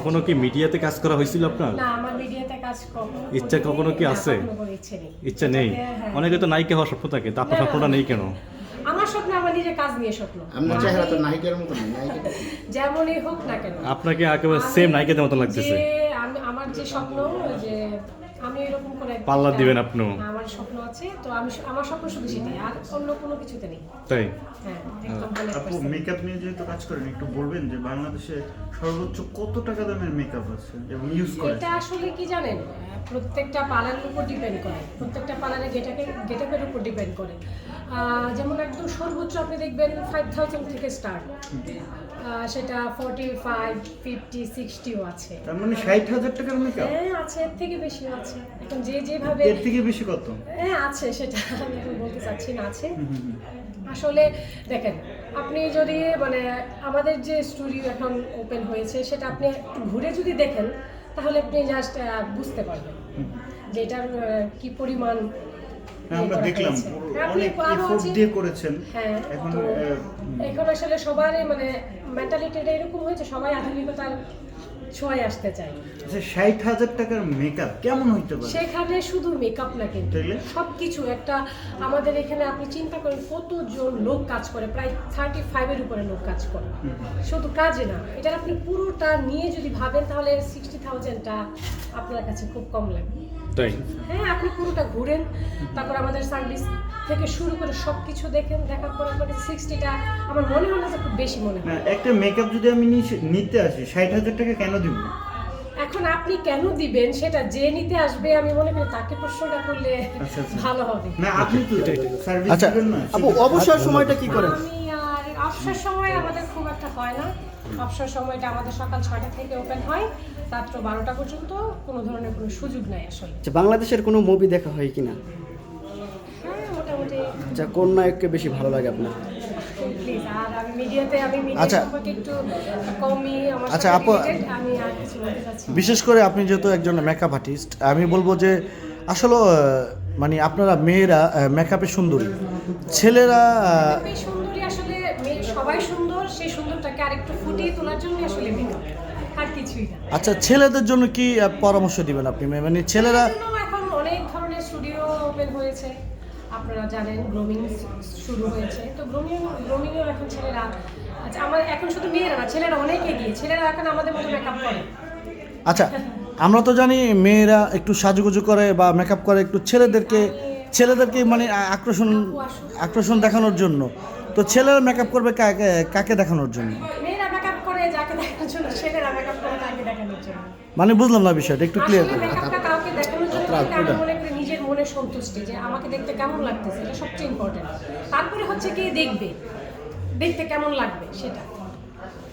কখনো কি মিডিয়াতে কাজ করা হয়েছিল আপনার? না আমার মিডিয়াতে কাজ কখনো ইচ্ছা কখনো কি আছে? ইচ্ছে নেই ইচ্ছা নেই? হ্যাঁ। অনেকে তো নায়িকা হওয়ার স্বপ্ন থাকে তারপর আপনার স্বপ্নটা নেই কেন? আমার স্বপ্ন আমার নিজের কাজ নিয়ে স্বপ্ন। আমার চেহারা তো নায়িকার মতো যেমনই হোক না কেন। আপনাকে একেবারে সেম নায়িকাদের মতো লাগতেছে। যে আমার যে স্বপ্ন যে আমি এরকম করে পাল্লা দিবেন আপনিও। আমার স্বপ্ন আছে তো আমি আমার স্বপ্ন শুধু সেটাই আর অন্য কোনো কিছুতে নেই। তাই? হ্যাঁ আপু মেকআপ নিয়ে যেহেতু কাজ করেন একটু বলবেন যে বাংলাদেশে সর্বোচ্চ কত টাকা দামের মেকআপ আছে এবং ইউজ করে এটা আসলে কি জানেন প্রত্যেকটা পার্লারের উপর ডিপেন্ড করে প্রত্যেকটা পার্লারের গেটাকে গেটাপের উপর ডিপেন্ড করে। যেমন একদম সর্বোচ্চ আপনি দেখবেন ফাইভ থাউজেন্ড থেকে স্টার্ট সেটা ফর্টি ফাইভ ফিফটি সিক্সটিও আছে। তার মানে ষাট হাজার টাকার মেকআপ হ্যাঁ আছে এর থেকে বেশিও আছে। এখন যে যেভাবে এর থেকে বেশি কত? হ্যাঁ আছে সেটা আমি এখন বলতে চাচ্ছি না আছে। আসলে দেখেন আপনি যদি মানে আমাদের যে স্টুডিও এখন ওপেন হয়েছে সেটা আপনি একটু ঘুরে যদি দেখেন তাহলে আপনি জাস্ট বুঝতে পারবেন যে এটার কি পরিমাণ হ্যাঁ, আমরা ইয়ে দেখলাম। অনেক এফোর্ট দিয়ে করেছেন। হ্যাঁ এখন এখন আসলে সবারই মানে মেন্টালিটিটা এরকম হয়েছে সবাই আধুনিকতার ছোঁয়ায় আসতে চায় আচ্ছা ষাট হাজার টাকার মেকআপ কেমন হইতে পারে? সেখানে শুধু মেকআপ না কিন্তু তাইলে? সবকিছু একটা আমাদের এখানে আপনি চিন্তা করেন কতজন লোক কাজ করে প্রায় থার্টি ফাইভের উপরে লোক কাজ করে। শুধু কাজে না এটা আপনি পুরোটা নিয়ে যদি ভাবেন তাহলে সিক্সটি থাউজেন্ডটা আপনার কাছে খুব কম লাগবে। তাই? হ্যাঁ আপনি পুরোটা ঘুরেন তারপর আমাদের সার্ভিস থেকে শুরু করে সব কিছু দেখেন দেখার পর আপনাকে সিক্সটিটা আমার মনে হয় না যে খুব বেশি মনে হয়। একটা মেকআপ যদি আমি নিতে আসি ষাট হাজার টাকা কেন দিব? এখন আপনি কেন দিবেন সেটা যে নিতে আসবে আমি মনে করি তাকে প্রশ্নটা করলে আচ্ছা, আচ্ছা। ভালো হবে। না আপনি তো সার্ভিস আচ্ছা দিবেন না। আপু অবসর সময়টা কি করেন? আমি আর অবসর সময় আমাদের খুব একটা হয় না। অবসর সময়টা আমাদের সকাল ছয়টা থেকে ওপেন হয় রাত্র বারোটা পর্যন্ত কোনো ধরনের কোনো সুযোগ নাই আসলে। আচ্ছা, বাংলাদেশের কোনো মুভি দেখা হয় কিনা? হ্যাঁ মোটামুটি আচ্ছা কোন নায়ককে বেশি ভালো লাগে আপনার? প্লিজ আর আমি মিডিয়াতে আমি মিডিয়া আচ্ছা। সম্পর্কে একটু কমই আমার আচ্ছা, সাথে আপু- আমি আর কিছু বলতে চাচ্ছি বিশেষ করে আপনি যেহেতু একজন মেকআপ আর্টিস্ট আমি বলব যে আসলে মানে আপনারা মেয়েরা মেকআপে সুন্দরী। ছেলেরা সুন্দরী আসলে সবাই সুন্দর সেই সুন্দরটাকে আরেকটু ফুটিয়ে তোলার জন্য আসলে মেকআপ আর কিছুই না। আচ্ছা ছেলেদের জন্য কি পরামর্শ দিবেন আপনি? মানে ছেলেরা এখন অনেক ধরনের স্টুডিও ওপেন হয়েছে। আপনারা জানেন গ্রোমিং শুরু হয়েছে। তো গ্রোমিং গ্রোমিংয়েও এখন ছেলেরা আচ্ছা আমার এখন শুধু মেয়েরা না ছেলেরা অনেক এগিয়ে। ছেলেরা এখন আমাদের মতো মেকআপ করে। আচ্ছা আমরা তো জানি মেয়েরা একটু সাজুগুজু করে বা মেকআপ করে একটু ছেলেদেরকে ছেলেদেরকে মানে আকর্ষণ আকর্ষণ দেখানোর জন্য। তো ছেলেরা মেকআপ করবে কাকে কাকে দেখানোর জন্য? মেয়েরা মেকআপ করে যাকে দেখানোর জন্য ছেলেরা মেকআপ করে তাকে দেখানোর জন্য। মানে বুঝলাম না বিষয়টা একটু ক্লিয়ার কাউকে দেখানোর জন্য মনের সন্তুষ্টি যে আমাকে দেখতে কেমন লাগতেছে এটা সবচেয়ে ইম্পর্টেন্ট তারপরে হচ্ছে কি দেখবে দেখতে কেমন লাগবে সেটা।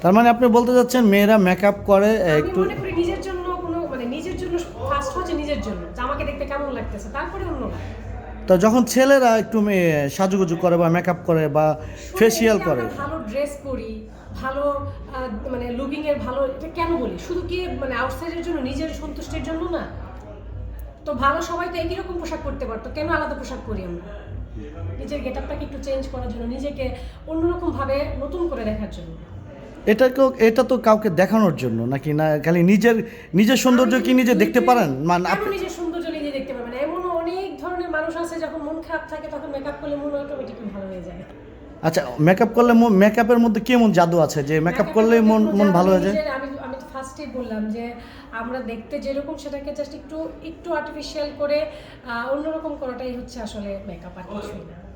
তার মানে আপনি বলতে চাচ্ছেন মেয়েরা মেকআপ করে একটু নিজের জন্য কোনো মানে নিজের জন্য ফার্স্ট হচ্ছে নিজের জন্য যে আমাকে দেখতে কেমন লাগতেছে তারপরে অন্য তো যখন ছেলেরা একটু মেয়ে সাজুগুজু করে বা মেকআপ করে বা ফেসিয়াল করে। ভালো ড্রেস করি ভালো মানে লুকিং এর ভালো এটা কেন বলি? শুধু কি মানে আউটসাইডের জন্য নিজের সন্তুষ্টির জন্য না? তো ভালো সবাই তো একই রকম পোশাক পরতে পারতো কেন আলাদা পোশাক পরি আমরা? নিজের গেটআপটাকে একটু চেঞ্জ করার জন্য নিজেকে অন্যরকম ভাবে নতুন করে দেখার জন্য? এটাকেও এটা তো কাউকে দেখানোর জন্য নাকি না খালি নিজের নিজের সৌন্দর্য কি নিজে দেখতে পারেন? মানে আপনি নিজের সৌন্দর্য নিজে দেখতে পারবে না? এমনও অনেক ধরনের মানুষ আছে যখন মন খারাপ থাকে তখন মেকআপ করলে মন অটোমেটিকলি ভালো হয়ে যায়। আচ্ছা মেকআপ করলে মেকআপের মধ্যে কেমন জাদু আছে যে মেকআপ করলেই মন মন ভালো হয়ে যায়? আমি ফার্স্টেই বললাম যে আমরা দেখতে যেরকম সেটাকে জাস্ট একটু একটু আর্টিফিশিয়াল করে অন্যরকম করাটাই হচ্ছে আসলে মেকআপ আর কিছুই না